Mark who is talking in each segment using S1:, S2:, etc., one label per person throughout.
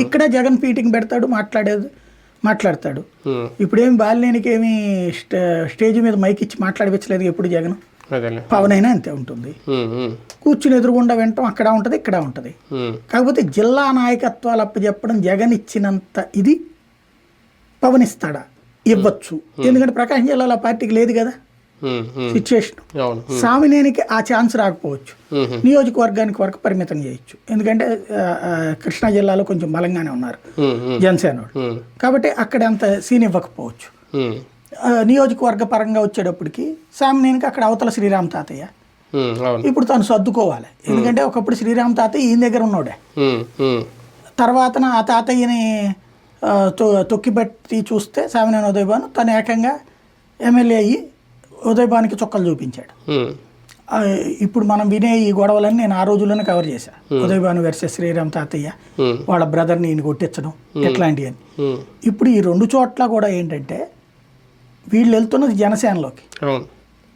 S1: ఇక్కడ జగన్ మీటింగ్ పెడతాడు మాట్లాడేది మాట్లాడతాడు. ఇప్పుడేం బాలినేనికి ఏమి స్టే- స్టేజ్ మీద మైక్ ఇచ్చి మాట్లాడిపించలేదు ఎప్పుడు జగన్? పవన్ అయినా అంతే ఉంటుంది. కూర్చుని ఎదురుగుండా వినటం అక్కడ ఉంటుంది ఇక్కడ ఉంటుంది. కాకపోతే జిల్లా నాయకత్వాలు అప్పచెప్పడం జగన్ ఇచ్చినంత ఇది పవన్ ఇస్తాడా ఇవ్వచ్చు ఎందుకంటే ప్రకాశం జిల్లాలో ఆ పార్టీకి లేదు కదా? సిచ్యువేషన్
S2: అవును ఉమ్,
S1: సామినేనికి ఆ ఛాన్స్ రాకపోవచ్చు. నియోజకవర్గానికి వరకు పరిమితం చేయొచ్చు. ఎందుకంటే కృష్ణా జిల్లాలో కొంచెం బలంగానే ఉన్నారు జనసేన కాబట్టి అక్కడ అంత సీన్ ఇవ్వకపోవచ్చు. నియోజకవర్గ పరంగా వచ్చేటప్పటికి సామినేనికి అక్కడ అవతల శ్రీరామ్ తాతయ్య. ఇప్పుడు తను సర్దుకోవాలి. ఎందుకంటే ఒకప్పుడు శ్రీరామ్ తాతయ్య ఈయన దగ్గర ఉన్నాడే. తర్వాత ఆ తాతయ్యని తొక్కిపెట్టి చూస్తే సామినేని ఉదయభాను తను ఏకంగా ఎమ్మెల్యే అయ్యి ఉదయభానికి చుక్కలు చూపించాడు. ఇప్పుడు మనం వినే ఈ గొడవలన్నీ నేను ఆ రోజుల్లోనే కవర్ చేశా. ఉదయభాను వర్సెస్ శ్రీరామ్ తాతయ్య వాళ్ళ బ్రదర్ని ఈయన కొట్టించడం ఇట్లాంటివన్నీ
S2: ఉమ్,
S1: ఇప్పుడు ఈ రెండు చోట్ల కూడా ఏంటంటే వీళ్ళు వెళ్తున్నది జనసేనలోకి.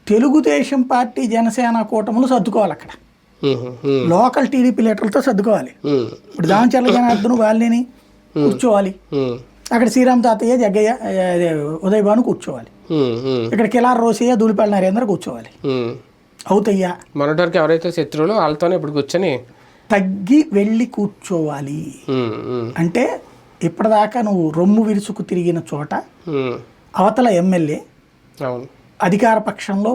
S1: తెలుగుదేశం పార్టీ జనసేన కూటములు సర్దుకోవాలి అక్కడ. లోకల్ టీడీపీ లీటర్లతో సర్దుకోవాలి. ఇప్పుడు దామచర్ల జనార్దన్ వాళ్ళని కూర్చోవాలి. అక్కడ శ్రీరామ్ తాతయ్య జగ్గయ్య అదే ఉదయ్ భాను కూర్చోవాలి. ఇక్కడ కిలార్ రోసయ్య ధూళిపల్లి నరేంద్ర కూర్చోవాలి. అవుతయ్య.
S2: మొన్నటి వరకు ఎవరైతే శత్రువులు వాళ్ళతోనే ఇప్పుడు కూర్చొని
S1: తగ్గి వెళ్ళి కూర్చోవాలి. అంటే ఇప్పటిదాకా నువ్వు రొమ్ము విరుసుకు తిరిగిన చోట అవతల ఎమ్మెల్యే అధికార పక్షంలో